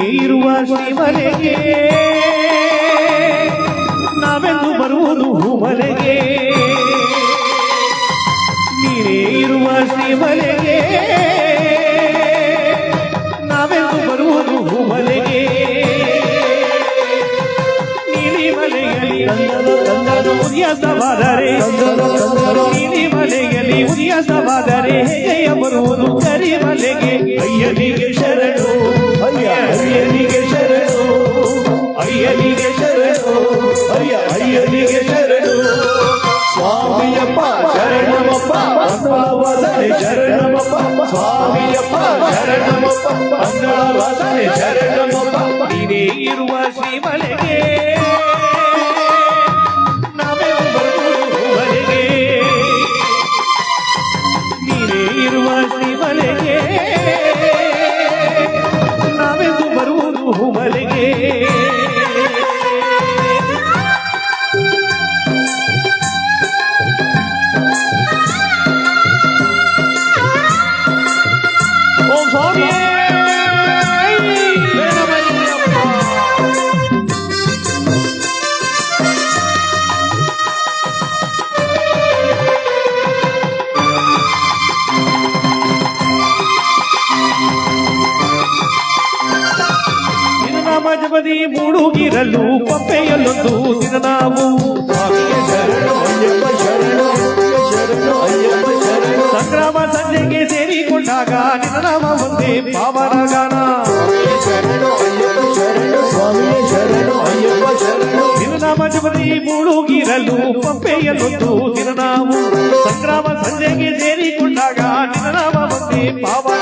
ಶ್ರೀಮನೆಗೆ ನಾವೆಂದು ಬರುವುದು ಹೂಮನೆಗೆ ನೀನೇ ಇರುವ ಶಿವನಿಗೆ. ನಾವೆಂದು ಬರುವುದು ಹೂಮನೆಗೆ ನೀಲಿ ಮಲೆಯಲ್ಲಿ ಉದಯಸವಾದರೆ. ನೀಲಿ ಮಲೆಯಲ್ಲಿ ಉದಯಸವಾದರೆ, ಹೇಗೆಯ ಬರುವುದು ಕರಿಮಲೆಗೆ. ಅಯ್ಯನಿಗೆ ಶರಣು. ಅಯ್ಯನಿಗೆ ಶರಣು, ಅಯ್ಯ, ಅಯ್ಯನಿಗೆ ಶರಣು. ಸ್ವಾಮಿಯಪ್ಪ, ಶರಣಮಪ್ಪ, ಮಂಗಳವಾಸನೆ, ಶರಣಮಪ್ಪ. ಸ್ವಾಮಿಯಪ್ಪ, ಶರಣಮಪ್ಪ, ಮಂಗಳವಾಸನೆ, ಶರಣಮಪ್ಪ. ನೀನೇ ಇರುವ ಶ್ರೀಮಲೆಗೆ. ಒಂದೇ ಪಾವನ ಗಾನ ಸ್ವಾಮಿಯ ಶರಣು ಅಯ್ಯಪ್ಪ ಶರಣು ಸ್ವಾಮಿಯ ಶರಣು ಅಯ್ಯಪ್ಪ ಶರಣು ನಿನ್ನ ನಾಮ ಜಪದಿ ಮೂಡುಗಿರಲು ಪಪ್ಪೆಯಲ್ಲೊಂದು ದಿನ ನಾವು ಸಂಗ್ರಾಮ ಸಂಜೆಗೆ ಸೇರಿಕೊಂಡಾಗ ನಿನ್ನ ನಾಮ ಒಂದೇ ಪಾವನ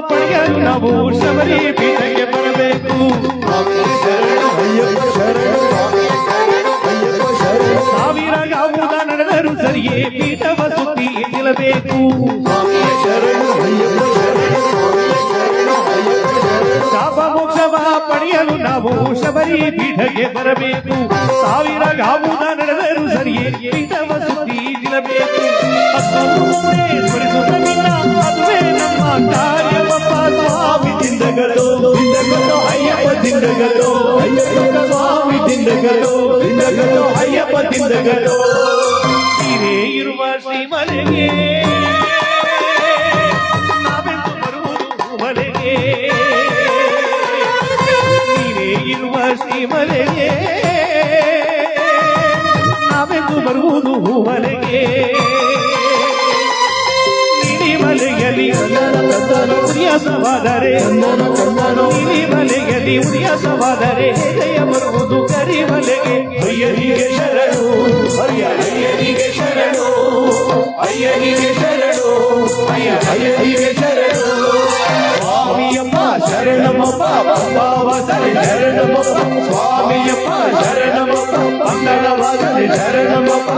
ಮೋಕ್ಷವ ಪಡೆಯಲು ನಾವು ಶಬರಿ ಪೀಠಕ್ಕೆ ಬರಬೇಕು ಸಾವಿರ ಯಾವುದ ನಡೆದರೂ ಸರಿಯೇ ಪೀಠವ ಸುತ್ತಿ ನಿಲ್ಲಬೇಕು. ಶಾಪ ಮೋಕ್ಷವ ಪಡೆಯಲು ನಾವು ಶಬರಿ ಪೀಠಕ್ಕೆ ಬರಬೇಕು ಸಾವಿರ ಯಾವುದ ನಡೆದರೂ ಸರಿಯೇ ಪೀಠವ ಸುತ್ತಿ ನಿಲ್ಲಬೇಕು ಅದುವೇ ನಮ್ಮ ಕಾರ್ಯವಪ್ಪ ಸ್ವಾಮಿ ದಿಂದಗದು ದಿಂದಗದು ಅಯ್ಯಪ್ಪ ದಿಂದಗದು ಅಯ್ಯಪ್ಪ ಸ್ವಾಮಿ ದಿಂದಗದು ದಿಂದಗದು ಅಯ್ಯಪ್ಪ ದಿಂದಗದು ನೀನೇ ಇರುವ ಶ್ರೀಮನೆಗೆ ನಾವೆಂದು ಬರುವುದು ಮನೆಗೆ ಮಲಗದಿ ಉರಿಯ ಸವಾದರೆ ಇಲ್ಲಿ ಮಲಗದಿ ಉರಿಯ ಸವಾದರೆ ಹೃದಯ ಬರುವುದು ಕರಿ ಮಲೆಗೆ ಅಯ್ಯನಿಗೆ ಶರಣು ಅಯ್ಯನಿಗೆ ಶರಣು ಅಯ್ಯನಿಗೆ ಶರಣು ಅಯ್ಯ ಅಯ್ಯನಿಗೆ ಶರಣು ಸ್ವಾಮಿಯಪ್ಪ ಶರಣಮಪ್ಪ ಬಾಬಾ ಸರಿ ಶರಣಮಪ್ಪ ಸ್ವಾಮಿಯಪ್ಪ ಶರಣಮಪ್ಪ ಮಂಗಳವಾದರೆ ಶರಣಮಪ್ಪ